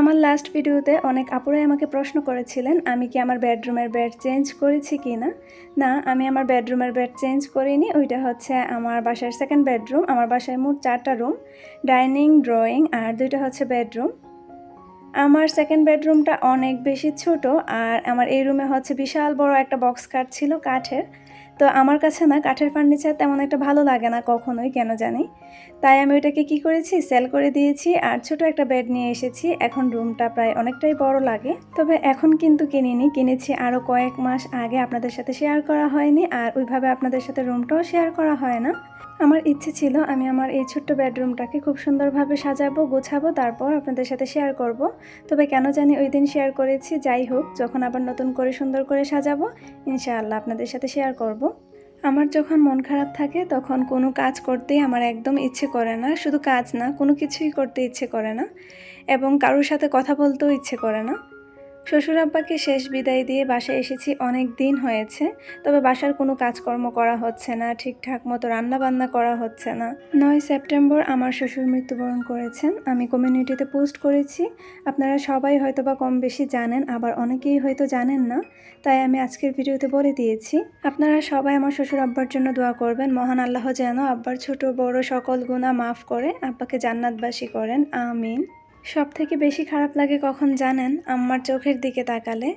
আমার লাস্ট ভিডিওতে অনেক আপুরাই আমাকে প্রশ্ন করেছিলেন, আমি কি আমার বেডরুমের বেড চেঞ্জ করেছি কি না না আমি আমার বেডরুমের বেড চেঞ্জ করিনি, ওইটা হচ্ছে আমার বাসার সেকেন্ড বেডরুম আমার বাসায় মোট চারটা রুম ডাইনিং ড্রয়িং আর দুইটা হচ্ছে বেডরুম আমার সেকেন্ড বেডরুমটা অনেক বেশি ছোট আর আমার এই রুমে হচ্ছে বিশাল বড় একটা বক্স কাঠ ছিল কাঠের। তো আমার কাছে না কাঠের ফার্নিচার তেমন একটা ভালো লাগে না কখনোই, কেন জানি? তাই আমি ওইটাকে কি করেছি সেল করে দিয়েছি আর ছোট একটা বেড নিয়ে এসেছি। এখন রুমটা প্রায় অনেকটাই বড় লাগে। তবে এখন কিন্তু কিনিনি, কিনেছি আরও কয়েক মাস আগে আপনাদের সাথে শেয়ার করা হয়নি আর ওইভাবে আপনাদের সাথে রুমটাও শেয়ার করা হয় না। আমার ইচ্ছে ছিল আমি আমার এই ছোট্ট বেডরুমটাকে খুব সুন্দরভাবে সাজাবো, গোছাবো, তারপর আপনাদের সাথে শেয়ার করব তবে কেন জানি ওই দিন শেয়ার করেছি, যাই হোক, যখন আবার নতুন করে সুন্দর করে সাজাবো, ইনশাআল্লাহ আপনাদের সাথে শেয়ার করব। আমার যখন মন খারাপ থাকে, তখন কোনো কাজ করতেই আমার একদম ইচ্ছে করে না, শুধু কাজ না, কোনো কিছুই করতে ইচ্ছে করে না, এবং কারোর সাথে কথা বলতেও ইচ্ছে করে না শ্বশুর আব্বাকে শেষ বিদায় দিয়ে বাসায় এসেছি অনেক দিন হয়েছে, তবে বাসার কোনো কাজকর্ম করা হচ্ছে না, ঠিকঠাক মতো রান্না বান্না করা হচ্ছে না। নয় সেপ্টেম্বর আমার শ্বশুর মৃত্যুবরণ করেছেন, আমি কমিউনিটিতে পোস্ট করেছি। আপনারা সবাই হয়তো বা কম বেশি জানেন, আবার অনেকেই হয়তো জানেন না, তাই আমি আজকের ভিডিওতে বলে দিয়েছি। আপনারা সবাই আমার শ্বশুর আব্বার জন্য দোয়া করবেন, মহান আল্লাহ যেন আব্বার ছোট বড় সকল গুণা মাফ করে, আব্বাকে জান্নাতবাসী করেন, আমিন। সব থেকে বেশি খারাপ লাগে কখন জানেন? আম্মার চোখের দিকে তাকালে।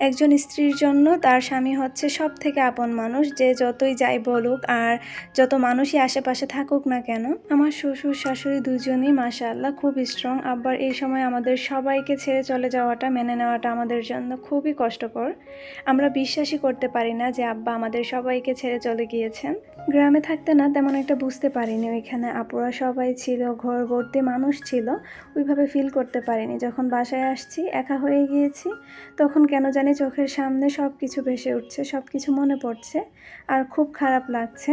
একজন স্ত্রীর জন্য তার স্বামী হচ্ছে সব থেকে আপন মানুষ, যে যতই যাই বলুক আর যত মানুষই আশেপাশে থাকুক না কেন। আমার শ্বশুর, শাশুড়ি দুজনই মাশাআল্লাহ খুব স্ট্রং আব্বার এই সময় আমাদের সবাইকে ছেড়ে চলে যাওয়াটা, মেনে নেওয়াটা আমাদের জন্য খুবই কষ্টকর। আমরা বিশ্বাসই করতে পারি না যে আব্বা আমাদের সবাইকে ছেড়ে চলে গিয়েছেন। গ্রামে থাকতে না তেমন একটা বুঝতে পারিনি। ওইখানে আপুরা সবাই ছিল ঘর ভর্তি মানুষ ছিল। ওইভাবে ফিল করতে পারিনি। যখন বাসায় আসছি, একা হয়ে গিয়েছি, তখন কেন জানি চোখের সামনে সব কিছু ভেসে উঠছে সব কিছু মনে পড়ছে আর খুব খারাপ লাগছে।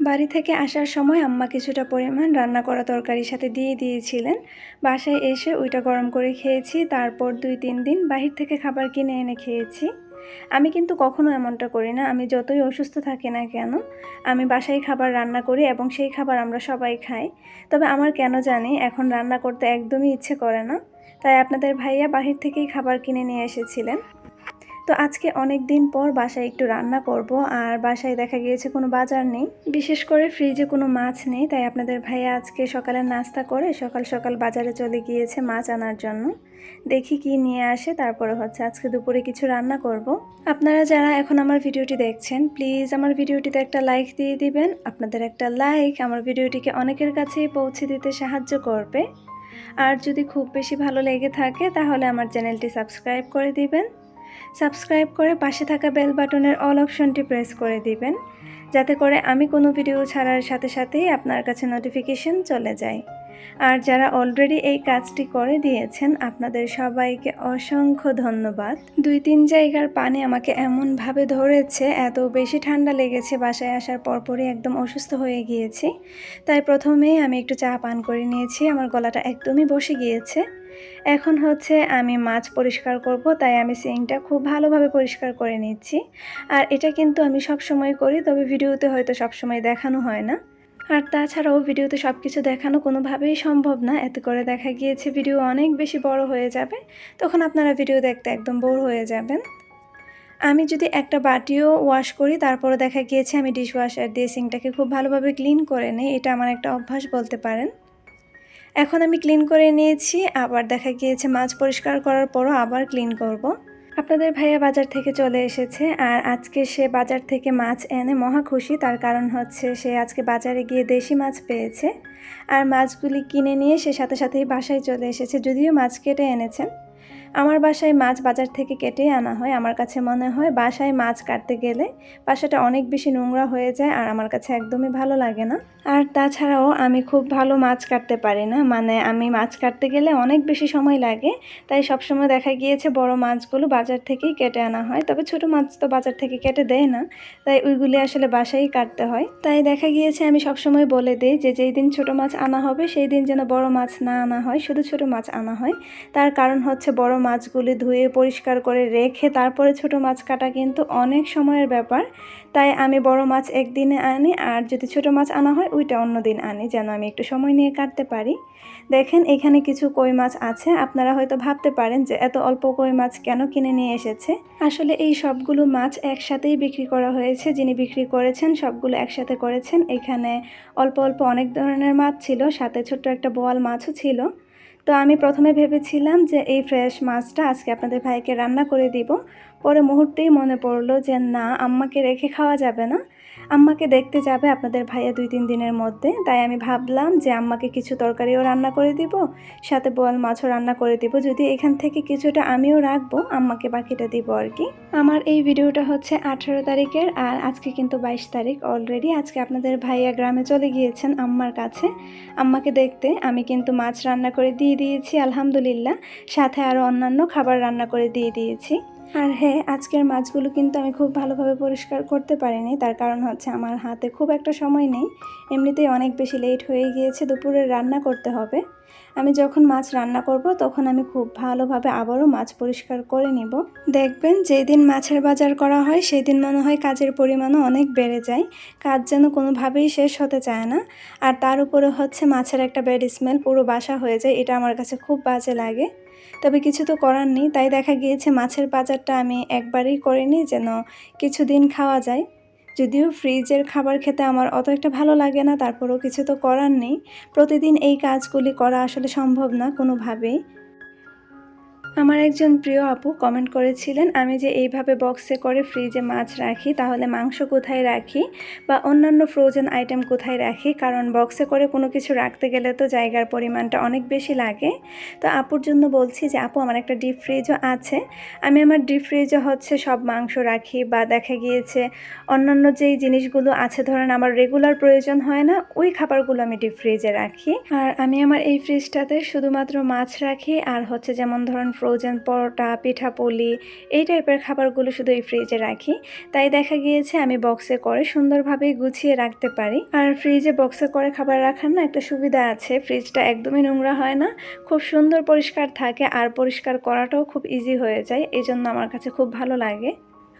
বাড়ি থেকে আসার সময় আম্মা কিছুটা পরিমাণ রান্না করা তরকারির সাথে দিয়ে দিয়েছিলেন। বাসায় এসে ওইটা গরম করে খেয়েছি, তারপর দুই তিন দিন বাহির থেকে খাবার কিনে এনে খেয়েছি। আমি কিন্তু কখনো এমনটা করি না, আমি যতই অসুস্থ থাকি না কেন, আমি বাসায় খাবার রান্না করি এবং সেই খাবার আমরা সবাই খাই। তবে আমার কেন জানি এখন রান্না করতে একদমই ইচ্ছে করে না, তাই আপনাদের ভাইয়া বাহির থেকেই খাবার কিনে নিয়ে এসেছিলেন। তো আজকে অনেক দিন পর বাসায় একটু রান্না করব আর বাসায় দেখা গিয়েছে কোনো বাজার নেই। বিশেষ করে ফ্রিজে কোনো মাছ নেই, তাই আপনাদের ভাইয়া আজকে সকালে নাস্তা করে সকাল সকাল বাজারে চলে গিয়েছে মাছ আনার জন্য। দেখি কি নিয়ে আসে, তারপরে হচ্ছে আজকে দুপুরে কিছু রান্না করব। আপনারা যারা এখন আমার ভিডিওটি দেখছেন প্লিজ আমার ভিডিওটিতে একটা লাইক দিয়ে দিবেন। আপনাদের একটা লাইক আমার ভিডিওটিকে অনেকের কাছেই পৌঁছে দিতে সাহায্য করবে। আর যদি খুব বেশি ভালো লেগে থাকে, তাহলে আমার চ্যানেলটি সাবস্ক্রাইব করে দিবেন। সাবস্ক্রাইব করে পাশে থাকা বেল বাটনের অল অপশনটি প্রেস করে দিবেন, যাতে করে আমি কোনো ভিডিও ছাড়ার সাথে সাথেই আপনার কাছে নোটিফিকেশন চলে যায়। আর যারা অলরেডি এই কাজটি করে দিয়েছেন, আপনাদের সবাইকে অসংখ্য ধন্যবাদ। দুই তিন জায়গার পানি আমাকে এমনভাবে ধরেছে, এত বেশি ঠান্ডা লেগেছে বাসায় আসার পরপরই একদম অসুস্থ হয়ে গিয়েছি। তাই প্রথমেই আমি একটু চা পান করে নিয়েছি, আমার গলাটা একদমই বসে গিয়েছে। এখন হচ্ছে আমি মাছ পরিষ্কার করব, তাই আমি সিংটা খুব ভালোভাবে পরিষ্কার করে নিচ্ছি। আর এটা কিন্তু আমি সব সময় করি, তবে ভিডিওতে হয়তো সব সময় দেখানো হয় না। আর তাছাড়াও ভিডিওতে সব কিছু দেখানো কোনোভাবেই সম্ভব না। এতে করে দেখা গিয়েছে ভিডিও অনেক বেশি বড় হয়ে যাবে, তখন আপনারা ভিডিও দেখতে একদম বোর হয়ে যাবেন। আমি যদি একটা বাটিও ওয়াশ করি, তারপরে দেখা গিয়েছে আমি ডিশ ওয়াশার দিয়ে সিংটাকে খুব ভালোভাবে ক্লিন করে নিই, এটা আমার একটা অভ্যাস বলতে পারেন। এখন আমি ক্লিন করে নিয়েছি, আবার দেখা গিয়েছে মাছ পরিষ্কার করার পরও আবার ক্লিন করব। আপনাদের ভাইয়া বাজার থেকে চলে এসেছে, আর আজকে সে বাজার থেকে মাছ এনে মহা খুশি, তার কারণ হচ্ছে সে আজকে বাজারে গিয়ে দেশি মাছ পেয়েছে আর মাছগুলি কিনে নিয়ে সে সাথে সাথেই বাসায় চলে এসেছে, যদিও মাছ কেটে এনেছেন আমার বাসায় মাছ বাজার থেকে কেটে আনা হয়। আমার কাছে মনে হয় বাসায় মাছ কাটতে গেলে বাসাটা অনেক বেশি নোংরা হয়ে যায় আর আমার কাছে একদমই ভালো লাগে না। আর তাছাড়াও আমি খুব ভালো মাছ কাটতে পারি না। মানে আমি মাছ কাটতে গেলে অনেক বেশি সময় লাগে। তাই সবসময় দেখা গিয়েছে বড় মাছগুলো বাজার থেকেই কেটে আনা হয়। তবে ছোট মাছ তো বাজার থেকে কেটে দেয় না। তাই ওইগুলি আসলে বাসায় কাটতে হয়। তাই দেখা গিয়েছে আমি সবসময় বলে দিই যে যেই দিন ছোট মাছ আনা হবে, সেই দিন যেন বড় মাছ না আনা হয়, শুধু ছোট মাছ আনা হয়। তার কারণ হচ্ছে বড় মাছগুলি ধুয়ে পরিষ্কার করে রেখে তারপরে ছোট মাছ কাটা কিন্তু অনেক সময়ের ব্যাপার। তাই আমি বড় মাছ একদিনে আনি আর যদি ছোট মাছ আনা হয় ওইটা অন্য দিন আনি যেন আমি একটু সময় নিয়ে কাটতে পারি। দেখেন এখানে কিছু কই মাছ আছে, আপনারা হয়তো ভাবতে পারেন যে এত অল্প কই মাছ কেন কিনে নিয়ে এসেছে। আসলে এই সবগুলো মাছ একসাথেই বিক্রি করা হয়েছে, যিনি বিক্রি করেছেন সবগুলো একসাথে করেছেন। এখানে অল্প অল্প অনেক ধরনের মাছ ছিল, সাথে ছোট্ট একটা বোয়াল মাছও ছিল। তো আমি প্রথমে ভেবেছিলাম যে এই ফ্রেশ মাছটা আজকে আপনাদের ভাইকে রান্না করে দিব। পরে মুহূর্তেই মনে পড়ল যে না, আম্মাকে রেখে খাওয়া যাবে না। আম্মাকে দেখতে যাবে আপনাদের ভাইয়া দুই তিন দিনের মধ্যে, তাই আমি ভাবলাম যে আম্মাকে কিছু তরকারিও রান্না করে দিব, সাথে বোয়াল মাছও রান্না করে দিব, যদি এখান থেকে কিছুটা আমিও রাখব, আম্মাকে বাকিটা দিব আর কি। আমার এই ভিডিওটা হচ্ছে আঠেরো তারিখের আর আজকে কিন্তু বাইশ তারিখ অলরেডি আজকে আপনাদের ভাইয়া গ্রামে চলে গিয়েছেন আম্মার কাছে। আম্মাকে দেখতে আমি কিন্তু মাছ রান্না করে দিয়ে দিয়েছি, আলহামদুলিল্লাহ, সাথে আরও অন্যান্য খাবার রান্না করে দিয়ে দিয়েছি। আর হ্যাঁ আজকের মাছগুলো কিন্তু আমি খুব ভালোভাবে পরিষ্কার করতে পারিনি। তার কারণ হচ্ছে আমার হাতে খুব একটা সময় নেই। এমনিতেই অনেক বেশি লেট হয়ে গিয়েছে, দুপুরে রান্না করতে হবে। আমি যখন মাছ রান্না করব, তখন আমি খুব ভালোভাবে আবারও মাছ পরিষ্কার করে নিব। দেখবেন যেই দিন মাছের বাজার করা হয় সেই দিন মনে হয় কাজের পরিমাণও অনেক বেড়ে যায়। কাজ যেন কোনোভাবেই শেষ হতে চায় না। আর তার উপরে হচ্ছে মাছের একটা ব্যাড স্মেল পুরো বাসা হয়ে যায়, এটা আমার কাছে খুব বাজে লাগে। তবে কিছু তো করার নেই। তাই দেখা গিয়েছে মাছের বাজারটা আমি একবারই করিনি যেন কিছুদিন খাওয়া যায়। যদিও ফ্রিজের খাবার খেতে আমার অত একটা ভালো লাগে না, তারপরেও কিছু তো করার নেই। প্রতিদিন এই কাজগুলি করা আসলে সম্ভব না কোনোভাবেই। আমার একজন প্রিয় আপু কমেন্ট করেছিলেন, আমি যে এইভাবে বক্সে করে ফ্রিজে মাছ রাখি, তাহলে মাংস কোথায় রাখি? বা অন্যান্য ফ্রোজেন আইটেম কোথায় রাখি? কারণ বক্সে করে কোনো কিছু রাখতে গেলে তো জায়গার পরিমাণটা অনেক বেশি লাগে। তো আপুর জন্য বলছি যে, আপু, আমার একটা ডিপ ফ্রিজও আছে। আমি আমার ডিপ ফ্রিজে হচ্ছে সব মাংস রাখি বা দেখা গিয়েছে অন্যান্য যেই জিনিসগুলো আছে, ধরেন আমার রেগুলার প্রয়োজন হয় না, ওই খাবারগুলো আমি ডিপ ফ্রিজে রাখি। আর আমি আমার এই ফ্রিজটাতে শুধুমাত্র মাছ রাখি, আর হচ্ছে যেমন ধরেন ফ্রোজেন পরোটা পিঠাপুলি এই টাইপের খাবারগুলো শুধু এই ফ্রিজে রাখি। তাই দেখা গিয়েছে আমি বক্সে করে সুন্দরভাবে গুছিয়ে রাখতে পারি। আর ফ্রিজে বক্সে করে খাবার রাখার না একটা সুবিধা আছে। ফ্রিজটা একদমই নোংরা হয় না, খুব সুন্দর পরিষ্কার থাকে, আর পরিষ্কার করাটাও খুব ইজি হয়ে যায়। এই জন্য আমার কাছে খুব ভালো লাগে।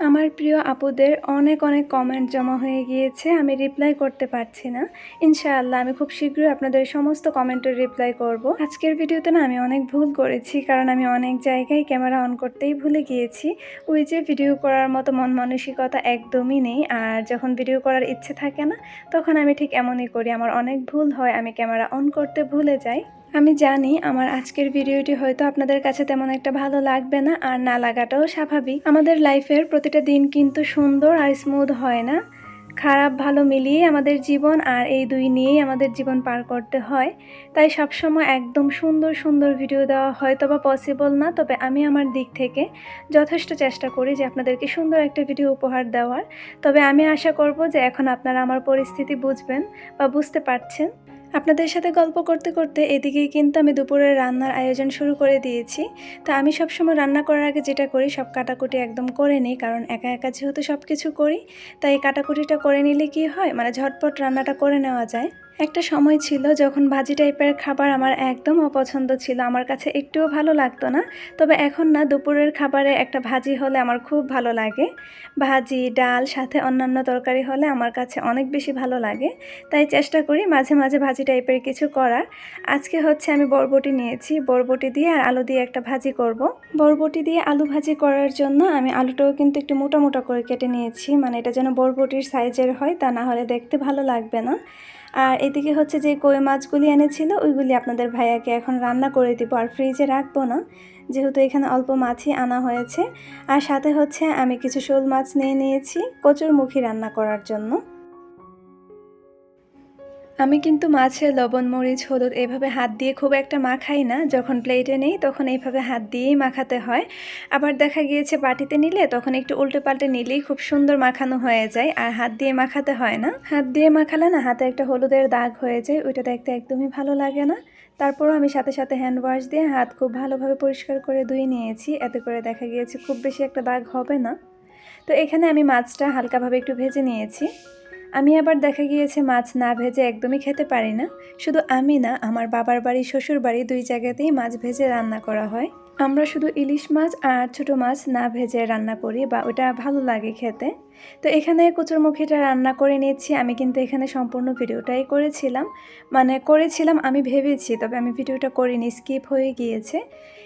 আমার প্রিয় আপুদের অনেক অনেক কমেন্ট জমা হয়ে গিয়েছে, আমি রিপ্লাই করতে পারছি না। ইনশাআল্লাহ, আমি খুব শীঘ্রই আপনাদের সমস্ত কমেন্টের রিপ্লাই করব। আজকের ভিডিওতে না, আমি অনেক ভুল করেছি, কারণ আমি অনেক জায়গায় ক্যামেরা অন করতেই ভুলে গিয়েছি। ওই যে ভিডিও করার মতো মন মানসিকতা একদমই নেই, আর যখন ভিডিও করার ইচ্ছে থাকে না, তখন আমি ঠিক এমনই করি। আমার অনেক ভুল হয়, আমি ক্যামেরা অন করতে ভুলে যাই। আমি জানি আমার আজকের ভিডিওটি হয়তো আপনাদের কাছে তেমন একটা ভালো লাগবে না, আর না লাগাটাও স্বাভাবিক। আমাদের লাইফের প্রতিটা দিন কিন্তু সুন্দর আর স্মুথ হয় না। খারাপ ভালো মিলিয়ে আমাদের জীবন, আর এই দুই নিয়েই আমাদের জীবন পার করতে হয়। তাই সবসময় একদম সুন্দর সুন্দর ভিডিও দেওয়া হয়তো বা পসিবল না, তবে আমি আমার দিক থেকে যথেষ্ট চেষ্টা করি যে আপনাদেরকে সুন্দর একটা ভিডিও উপহার দেওয়ার। তবে আমি আশা করব যে এখন আপনারা আমার পরিস্থিতি বুঝবেন বা বুঝতে পারছেন। আপনাদের সাথে গল্প করতে করতে এদিকেই কিন্তু আমি দুপুরের রান্নার আয়োজন শুরু করে দিয়েছি। তা আমি সবসময় রান্না করার আগে যেটা করি, সব কাটাকুটি একদম করে নিই, কারণ একা একা যেহেতু সব কিছু করি, তাই কাটাকুটিটা করে নিলে কি হয়? মানে ঝটপট রান্নাটা করে নেওয়া যায়। একটা সময় ছিল যখন ভাজি টাইপের খাবার আমার একদম অপছন্দ ছিল, আমার কাছে একটুও ভালো লাগতো না। তবে এখন না, দুপুরের খাবারে একটা ভাজি হলে আমার খুব ভালো লাগে। ভাজি, ডাল, সাথে অন্যান্য তরকারি হলে আমার কাছে অনেক বেশি ভালো লাগে। তাই চেষ্টা করি মাঝে মাঝে ভাজি টাইপের কিছু করার। আজকে হচ্ছে আমি বরবটি নিয়েছি, বরবটি দিয়ে আর আলু দিয়ে একটা ভাজি করব। বরবটি দিয়ে আলু ভাজি করার জন্য আমি আলুটাও কিন্তু একটু মোটা মোটা করে কেটে নিয়েছি মানে এটা যেন বরবটির সাইজের হয় তা না হলে দেখতে ভালো লাগবে না। আর এদিকে হচ্ছে যে কই মাছগুলি এনেছিল, ওইগুলি আপনাদের ভাইয়াকে এখন রান্না করে দিব আর ফ্রিজে রাখব না। যেহেতু এখানে অল্প মাছই আনা হয়েছে। আর সাথে হচ্ছে আমি কিছু শোল মাছ নিয়ে নিয়েছি কচুর মুখী রান্না করার জন্য। আমি কিন্তু মাছে লবণ, মরিচ, হলুদ এভাবে হাত দিয়ে খুব একটা মাখাই না। যখন প্লেটে নেই, তখন এইভাবে হাত দিয়েই মাখাতে হয়। আবার দেখা গিয়েছে বাটিতে নিলে তখন একটু উল্টে পাল্টে নিলেই খুব সুন্দর মাখানো হয়ে যায়। আর হাত দিয়ে মাখাতে হয় না। হাত দিয়ে মাখালে না হাতে একটা হলুদের দাগ হয়ে যায়। ওইটা দেখতে একদমই ভালো লাগে না। তারপরও আমি সাথে সাথে হ্যান্ড ওয়াশ দিয়ে হাত খুব ভালোভাবে পরিষ্কার করে ধুয়ে নিয়েছি। এতে করে দেখা গিয়েছে খুব বেশি একটা দাগ হবে না। তো এখানে আমি মাছটা হালকাভাবে একটু ভেজে নিয়েছি। আমি আবার দেখা গিয়েছে মাছ না ভেজে একদমই খেতে পারি না। শুধু আমি না, আমার বাবার বাড়ি, শ্বশুর বাড়ি দুই জায়গাতেই মাছ ভেজে রান্না করা হয়। আমরা শুধু ইলিশ মাছ আর ছোট মাছ না ভেজে রান্না করি বা ওটা ভালো লাগে খেতে। তো এখানে কচুরমুখিটা রান্না করে নিয়েছি। আমি কিন্তু এখানে সম্পূর্ণ ভিডিওটাই করেছিলাম। মানে করেছিলাম আমি ভেবেছি, তবে আমি ভিডিওটা করিনি, স্কিপ হয়ে গিয়েছে।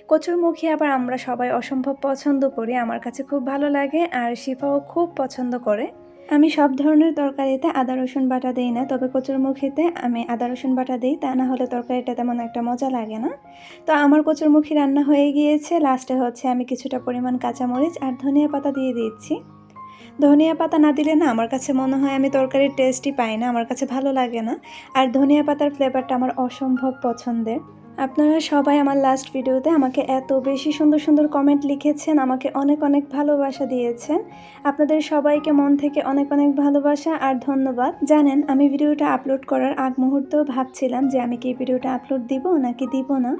কচুরমুখী আবার আমরা সবাই অসম্ভব পছন্দ করি, আমার কাছে খুব ভালো লাগে আর শিফাও খুব পছন্দ করে। আমি সব ধরনের তরকারিতে আদা, রসুন বাটা দিই না, তবে কচুরমুখিতে আমি আদা, রসুন বাটা দিই, তা না হলে তরকারিটা তেমন একটা মজা লাগে না। তো আমার কচুরমুখী রান্না হয়ে গিয়েছে লাস্টে হচ্ছে আমি কিছুটা পরিমাণ কাঁচামরিচ আর ধনিয়া পাতা দিয়ে দিচ্ছি। ধনিয়া পাতা না দিলে না আমার কাছে মনে হয় আমি তরকারির টেস্টই পাই না, আমার কাছে ভালো লাগে না। আর ধনিয়া পাতার ফ্লেভারটা আমার অসম্ভব পছন্দের। আপনারা সবাই আমার লাস্ট ভিডিওতে আমাকে এত বেশি সুন্দর সুন্দর কমেন্ট লিখেছেন, আমাকে অনেক অনেক ভালোবাসা দিয়েছেন। আপনাদের সবাইকে মন থেকে অনেক অনেক ভালোবাসা আর ধন্যবাদ। জানেন, আমি ভিডিওটা আপলোড করার আগ মুহূর্তেও ভাবছিলাম যে আমি কি ভিডিওটা আপলোড দিব নাকি দিব না।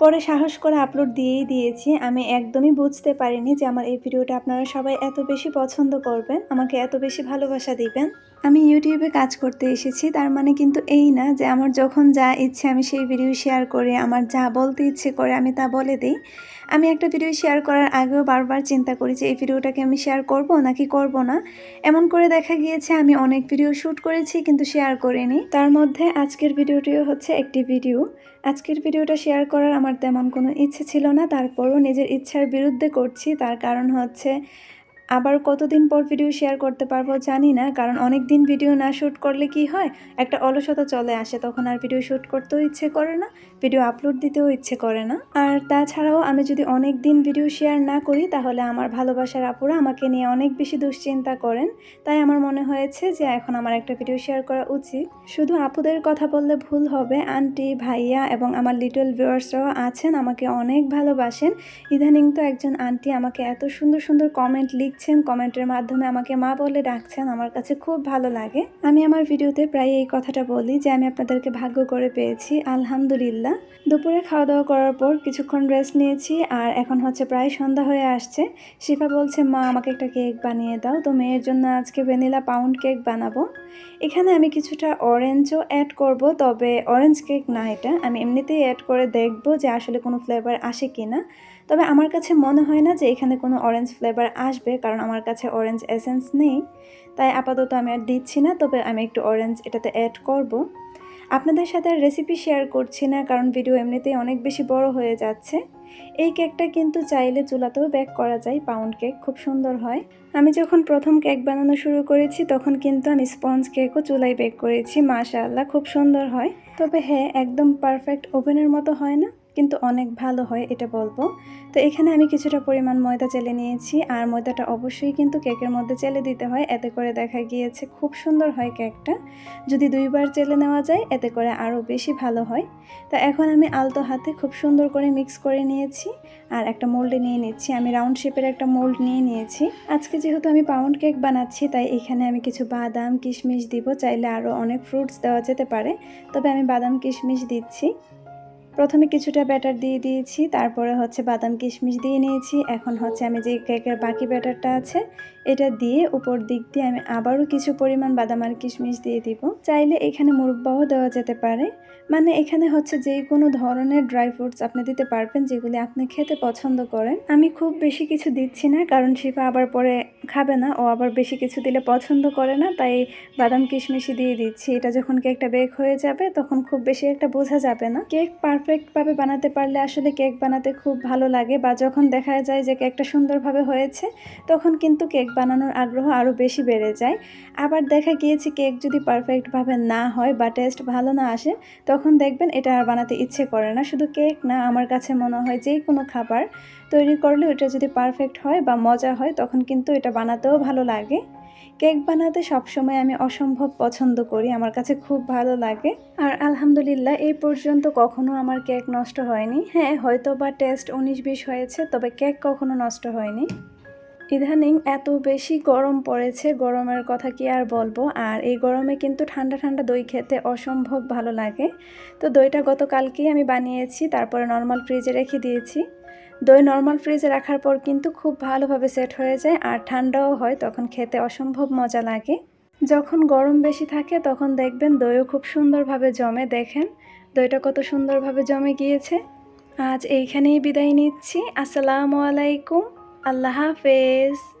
পরে সাহস করে আপলোড দিয়েই দিয়েছি। আমি একদমই বুঝতে পারিনি যে আমার এই ভিডিওটা আপনারা সবাই এত বেশি পছন্দ করবেন, আমাকে এত বেশি ভালোবাসা দিবেন। আমি ইউটিউবে কাজ করতে এসেছি, তার মানে কিন্তু এই না যে আমার যখন যা ইচ্ছে আমি সেই ভিডিও শেয়ার করি, আমার যা বলতে ইচ্ছে করে আমি তা বলে দিই। আমি একটা ভিডিও শেয়ার করার আগেও বারবার চিন্তা করি যে এই ভিডিওটাকে আমি শেয়ার করব নাকি করব না? এমন করে দেখা গিয়েছে আমি অনেক ভিডিও শ্যুট করেছি কিন্তু শেয়ার করিনি। তার মধ্যে আজকের ভিডিওটিও হচ্ছে একটি ভিডিও আজকের ভিডিওটা শেয়ার করার আমার তেমন কোনো ইচ্ছে ছিল না, তারপরও নিজের ইচ্ছার বিরুদ্ধে করছি, তার কারণ হচ্ছে আবার কতদিন পর ভিডিও শেয়ার করতে পারব জানি না, কারণ অনেক দিন ভিডিও না শ্যুট করলে কি হয়? একটা অলসতা চলে আসে, তখন আর ভিডিও শ্যুট করতেও ইচ্ছে করে না ভিডিও আপলোড দিতেও ইচ্ছে করে না। আর তাছাড়াও আমি যদি অনেক দিন ভিডিও শেয়ার না করি, তাহলে আমার ভালোবাসার আপুরা আমাকে নিয়ে অনেক বেশি দুশ্চিন্তা করেন। তাই আমার মনে হয়েছে যে এখন আমার একটা ভিডিও শেয়ার করা উচিত। শুধু আপুদের কথা বললে ভুল হবে আন্টি ভাইয়া এবং আমার লিটল ভিউয়ার্সরাও আছেন, আমাকে অনেক ভালোবাসেন। ইদানিং তো একজন আন্টি আমাকে এত সুন্দর সুন্দর কমেন্ট লিখ লিখছেন কমেন্টের মাধ্যমে আমাকে মা বলে ডাকছেন, আমার কাছে খুব ভালো লাগে। আমি আমার ভিডিওতে প্রায় এই কথাটা বলি যে আমি আপনাদেরকে ভাগ্য করে পেয়েছি, আলহামদুলিল্লাহ। দুপুরে খাওয়া দাওয়া করার পর কিছুক্ষণ রেস্ট নিয়েছি আর এখন হচ্ছে প্রায় সন্ধ্যা হয়ে আসছে। শিফা বলছে, মা, আমাকে একটা কেক বানিয়ে দাও, তো মেয়ের জন্য আজকে ভ্যানিলা পাউন্ড কেক বানাবো। এখানে আমি কিছুটা অরেঞ্জও অ্যাড করব, তবে অরেঞ্জ কেক না এটা। আমি এমনিতেই অ্যাড করে দেখব যে আসলে কোনো ফ্লেভার আসে কি না তবে আমার কাছে মনে হয় না যে এখানে কোনো অরেঞ্জ ফ্লেভার আসবে, কারণ আমার কাছে অরেঞ্জ এসেন্স নেই। তাই আপাতত আমি আর দিচ্ছি না, তবে আমি একটু অরেঞ্জ এটাতে অ্যাড করব। আপনাদের সাথে আর রেসিপি শেয়ার করছি না, কারণ ভিডিও এমনিতেই অনেক বেশি বড় হয়ে যাচ্ছে। এই কেকটা কিন্তু চাইলে চুলাতেও বেক করা যায় পাউন্ড কেক খুব সুন্দর হয়। আমি যখন প্রথম কেক বানানো শুরু করেছি, তখন কিন্তু আমি স্পঞ্জ কেকও চুলায় বেক করেছি, মাশাআল্লাহ, খুব সুন্দর হয়। তবে হ্যাঁ একদম পারফেক্ট ওভেনের মতো হয় না? কিন্তু অনেক ভালো হয়, এটা বলব। তো এখানে আমি কিছুটা পরিমাণ ময়দা চেলে নিয়েছি, আর ময়দাটা অবশ্যই কিন্তু কেকের মধ্যে চেলে দিতে হয়, এতে করে দেখা গিয়েছে খুব সুন্দর হয় কেকটা। যদি দুইবার চেলে নেওয়া যায়, এতে করে আরও বেশি ভালো হয়। তো এখন আমি আলতো হাতে খুব সুন্দর করে মিক্স করে নিয়েছি, আর একটা মোল্ডে নিয়ে নিচ্ছি। আমি রাউন্ড শেপের একটা মোল্ড নিয়ে নিয়েছি। আজকে যেহেতু আমি পাউন্ড কেক বানাচ্ছি, তাই এখানে আমি কিছু বাদাম, কিশমিশ দিব, চাইলে আরও অনেক ফ্রুটস দেওয়া যেতে পারে। তবে আমি বাদাম, কিশমিশ দিচ্ছি। প্রথমে কিছুটা ব্যাটার দিয়ে দিয়েছি, তারপরে হচ্ছে বাদাম কিশমিশ দিয়ে নিয়েছি। এখন হচ্ছে আমি যে কেকের বাকি ব্যাটারটা আছে, এটা দিয়ে উপর দিক দিয়ে আমি আবারও কিছু পরিমাণ বাদাম আর কিশমিশ দিয়ে দিব। চাইলে এখানে মুরব্বাও দেওয়া যেতে পারে। মানে এখানে হচ্ছে যে কোনো ধরনের ড্রাই ফ্রুটস আপনি দিতে পারবেন, যেগুলি আপনি খেতে পছন্দ করেন। আমি খুব বেশি কিছু দিচ্ছি না, কারণ শিফা আবার পরে খাবে না, ও আবার বেশি কিছু দিলে পছন্দ করে না, তাই বাদাম কিশমিশি দিয়ে দিচ্ছি। এটা যখন কেকটা বেক হয়ে যাবে, তখন খুব বেশি একটা বোঝা যাবে না। কেক পারফেক্টভাবে বানাতে পারলে আসলে কেক বানাতে খুব ভালো লাগে বা যখন দেখা যায় যে কেকটা সুন্দরভাবে হয়েছে, তখন কিন্তু কেক বানানোর আগ্রহ আরও বেশি বেড়ে যায়। আবার দেখা গিয়েছে কেক যদি পারফেক্টভাবে না হয় বা টেস্ট ভালো না আসে, তখন দেখবেন এটা আর বানাতে ইচ্ছে করে না। শুধু কেক না, আমার কাছে মনে হয় যে কোনো খাবার তৈরি করলে ওটা যদি পারফেক্ট হয় বা মজা হয়, তখন কিন্তু এটা বানাতেও ভালো লাগে। কেক বানাতে সবসময় আমি অসম্ভব পছন্দ করি, আমার কাছে খুব ভালো লাগে। আর আলহামদুলিল্লাহ, এই পর্যন্ত কখনো আমার কেক নষ্ট হয়নি। হ্যাঁ হয়তো বা টেস্ট উনিশ বিশ হয়েছে, তবে কেক কখনো নষ্ট হয়নি। ইদানিং এত বেশি গরম পড়েছে, গরমের কথা কি আর বলব? আর এই গরমে কিন্তু ঠান্ডা ঠান্ডা দই খেতে অসম্ভব ভালো লাগে। তো দইটা গতকালকেই আমি বানিয়েছি, তারপরে নর্মাল ফ্রিজে রেখে দিয়েছি। দই নর্মাল ফ্রিজে রাখার পর কিন্তু খুব ভালোভাবে সেট হয়ে যায় আর ঠান্ডাও হয়, তখন খেতে অসম্ভব মজা লাগে। যখন গরম বেশি থাকে, তখন দেখবেন দইও খুব সুন্দরভাবে জমে। দেখেন, দইটা কত সুন্দরভাবে জমে গিয়েছে। আজ এইখানেই বিদায় নিচ্ছি। আসসালামু আলাইকুম। আল্লাহ হাফেজ।